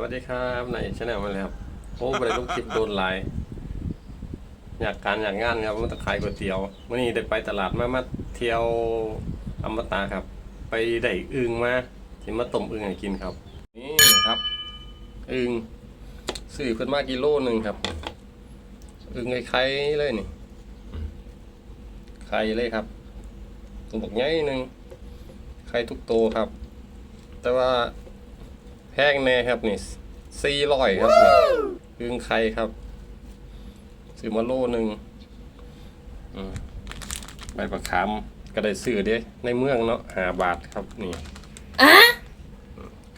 วัสดีครับในชแนลมาแล้วครับโอ้ไปลูกคลิปโดนไลาย อยากการอยากงานครับมันต้องขายก๋วยเตี๋ยววันนี้ได้ไปตลาดมามาเที่ยวอมตะครับ ไปได้อึงมาที่มาต้มอึงให้กินครับ นี่ครับอึงซื้อเพิ่นมากิโลหนึ่งครับอึงไข่เลยนี่ไข่เลยครับตัวบักใหญ่หนึ่งไข่ทุกโตครับ แต่ว่า แพงแน่ครับนี่สี่ร้อยครับนี่อึ่งไข่ครับซื้อมาโลหนึ่งอืมใบประคำก็ได้ซื้อเด้ในเมืองเนาะหาบาทครับนี่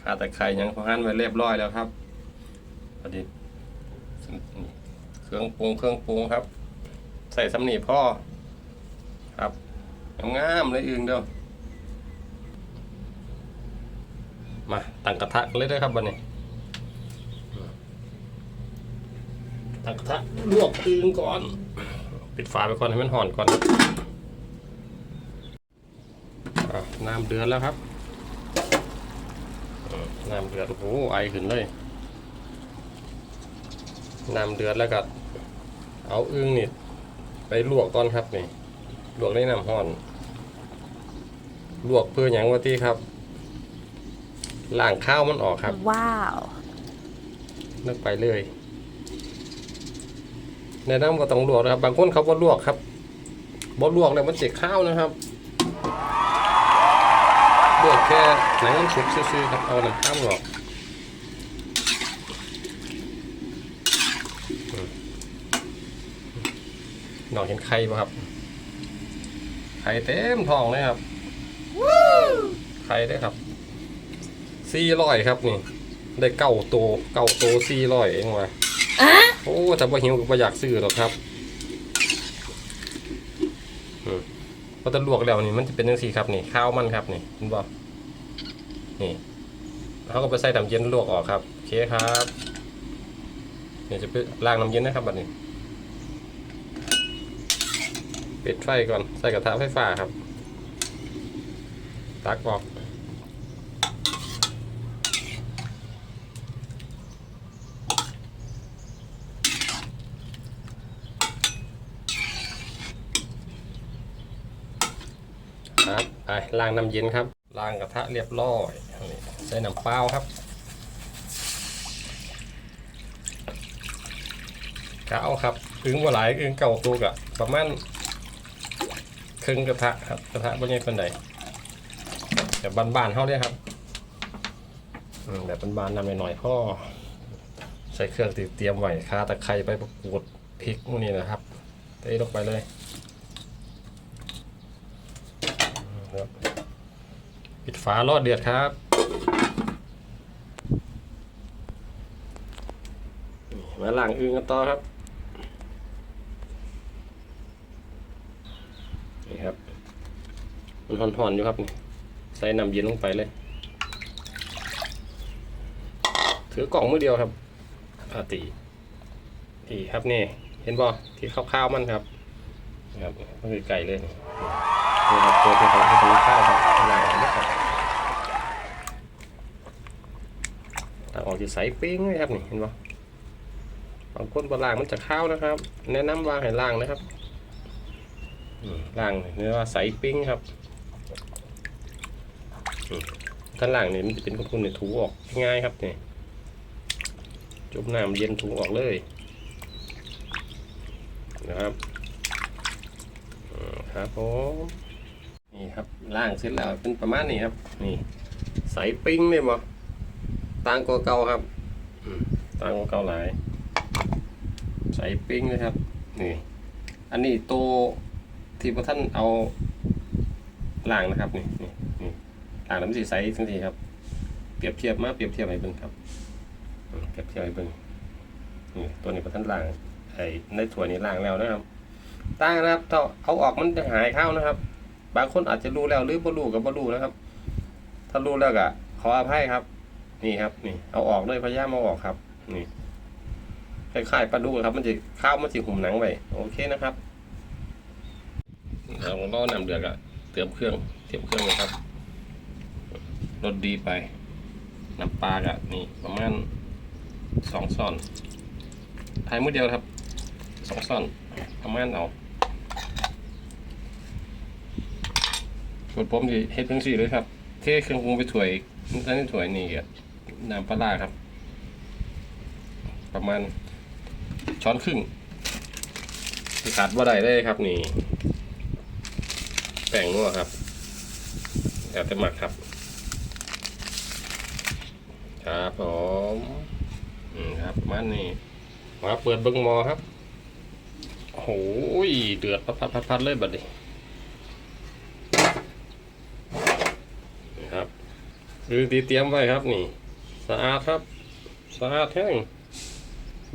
ค่าแต่ไข่ยังพอหันไว้เรียบร้อยแล้วครับพอดีนี่เครื่องปรุงเครื่องปรุงครับ ใส่สำนีพ่อครับงามๆเลยอึ่งเดียว มาตั้งกระทะกันเลยเด้ครับวันนี้ตั้งกระทะลวกอึ่งก่อน ปิดฝาไปก่อนให้มันห่อนก่อนอน้ำเดือดแล้วครับน้ำเดือดโอ้โหไอขึ้นเลยน้ำเดือดแล้วก็เอาอึ่งนี่ไปลวกก่อนครับนี่ลวกในน้ำห่อน ลวกเพื่อหยังวะที่ครับ ล้างข้าวมันออกครับ Wow. เลิกไปเลยแนะนำว่าต้องลวกนะครับ บางคนเขาบ่ลวกครับบ่ลวกเลยมันเจ็ข้าวนะครับลวกแค่หนังมันสุกซื่อๆครับเอาน้ำข้าวออกอืมน้องเห็นไข่ป่ะครับ ไข่เต็มท้องเลยครับ ไข่ได้อครับ สี่ร้อยครับนี่ได้เก้าตัวเก้าตัวสี่ร้อยเองว่ะโอ้แต่ว่าหิวก็บ่อยากซื้อหรอกครับอืมพอตะลวกแล้วนี่มันจะเป็นยังสี่ครับนี่ข้าวมันครับนี่เห็นบ่นี่เขาก็ไปใส่น้ำเย็นลวกออกครับโอเคครับเนี่ยวจะไปล้างน้ำเย็นนะครับบัดนี้ปิดไฟก่อนใส่กระทะไฟฟ้าครับ ตักออก ครับไปล้างน้ำเย็นครับล้างกระทะเรียบร้อยใส่น้ำเปล่าครับกะเอาครับอึ้งว่าหลายอึ้งเก่าตัวกะประมาณครึ่งกระทะครับกระทะบนนี้เป็นไดแบบบานๆเขาเลยครับแบบบานๆนำหน่อยๆพ่อใส่เครื่องติดเตรียมไว้คาตะไคร้ไปประกวดพริกพวกนี้นะครับเทลงไปเลย ครับปิดฝารอดเดือดครับมาล้างอึ่งกันต่อครับนี่ครับมันห่อนๆอยู่ครับนี่ใส่น้ำเย็นลงไปเลย ถือกล่องมือเดียวครับอาตีนี่ครับนี่ เห็นบ่ที่ข้าวๆมันครับนะครับมันคือไก่เลย นี่นี่ครับตัวที่เขาที่เข้าครับนานะครับตาออกจะใสปิ้งเลยครับนี่เห็นปะบางคนบล่างมันจะข้าวนะครับ แนะนำวางให้ล่างนะครับล่างเนี่ว่าใสปิ้งครับอืมถ้าล่างเนี่ยมันจะเป็นคุณเนี่ยถูออกง่ายครับนี่จุ่มน้ำเย็นถูออกเลยนะครับครับผม นี่ครับล่างเสร็จแล้วเป็นประมาณนี้ครับ นี่ใสปิ้งเลยบ่ต่างกว่าเก่าครับต่างกว่าเก่าหลาย ใสปิ้งเลยครับ นี่ อันนี้ตัวที่พระท่านเอาล่างนะครับนี่นี่นี่ล่างน้ำสีใสทั้งทีครับ เปรียบเทียบมาเปรียบเทียบให้เบิ่งครับเปรียบเทียบให้เบิ่งนี่ตัวนี้พระท่านล่างไอ้ในถ้วนี้ล่างแล้วนะครับต่างนะครับถ้าเอาออกมันจะหายข้าวนะครับ บางคนอาจจะรู้แล้วหรือบ่รู้กับบ่รู้นะครับ ถ้ารู้แล้วก็ขออภัยครับ นี่ครับ นี่ เอาออกด้วยพยายามเอาออกครับ นี่คล้ายๆปลาดุกครับ มันจะข้าวมันจะหุ่มหนังไว้โอเคนะครับเราล่อนำเดือดอะเติมเครื่องเตรียมเครื่องเลยครับรสดีไปน้ำปลากะนี่ประมาณสองซอนทายมือเดียวครับสองซอนประมาณเอา ส่วนผมจะเฮ็ดเพิ่งสี่เลยครับ เทเครื่องปรุงไปถ้วยนั่นนี่ถ้วยนี่ก็น้ำปลาร้าครับ ประมาณช้อนครึ่งขาดว่าได้เลยครับนี่แป้งนัวครับแล้วแต่หมักครับ ครับผมอืมครับมันนี่มาเปิดเบิ้งหมอครับโอ้ยเดือดพัดพัดพัดพัดเลยบัดนี้ครับ คือตีเตรียมไว้ครับนี่ สะอาดครับ สะอาดแห้ง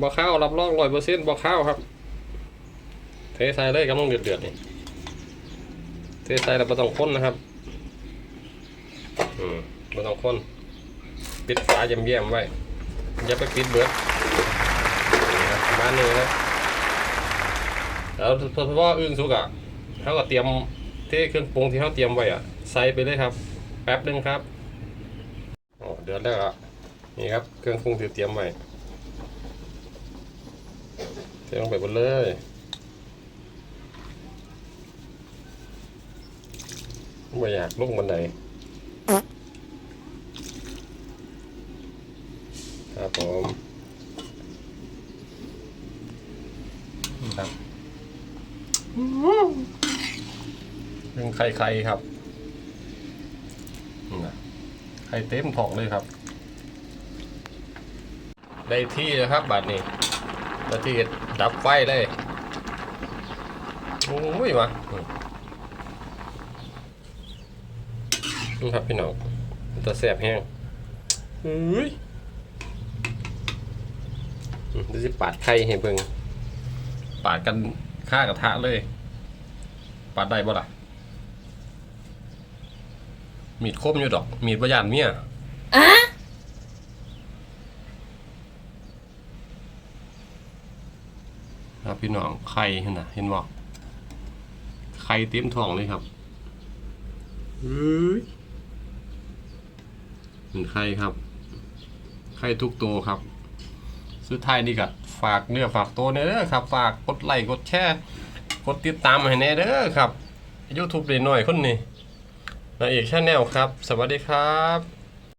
บ่ข้าวรับรองร้อยเปอร์เซ็นต์บ่ข้าวครับ เทใส่เลยกำลังเดือดเดือดๆนี่เทใส่แล้วไม่ต้องค้นนะครับอืมไม่ต้องค้นปิดฝาเยี่ยมๆไว้ อย่าไปปิดเบิดบประมาณนี้นะแล้วเพราะว่าอึ้งสุกอะเขาก็เตรียมเทเครื่องปรุงที่เขาเตรียมไว้อะ ใส่ไปเลยครับ แป๊บนึงครับ เดือดแล้วอะนี่ครับเครื่องปรุงที่เตรียมไว้เทลงไปหมดเลยไม่อยากลงบันไดครับผมครับเรื่องไข่ไข่ครับนี่นะ ไข่เต็มท้องเลยครับ ได้ที่แล้วครับบัดนี้ได้ที่ดับไฟเลย โอ้ยมานี่ครับพี่น้องมันจะแสบแห้งเฮ้ยอืมเดี๋ยวจะปาดไข่ให้เบิ่งปาดกันฆ่ากระทะเลย ปาดได้บ่ล่ะ มีดคมอยู่ดอก มีดประยานเมียครับพี่น้องไข่เห็นนะเห็นบ่ไข่เต็มท้องเลยครับเฮ้ยเป็นไข่ครับไข่ทุกตัวครับ สุดท้ายนี่ก็ฝากเนื้อฝากตัวเด้อครับ ฝากกดไลค์กดแชร์กดติดตามให้แน่เด้อครับ YouTube เด็กหน่อยคนนี้ นายเอกชาแนลครับ สวัสดีครับ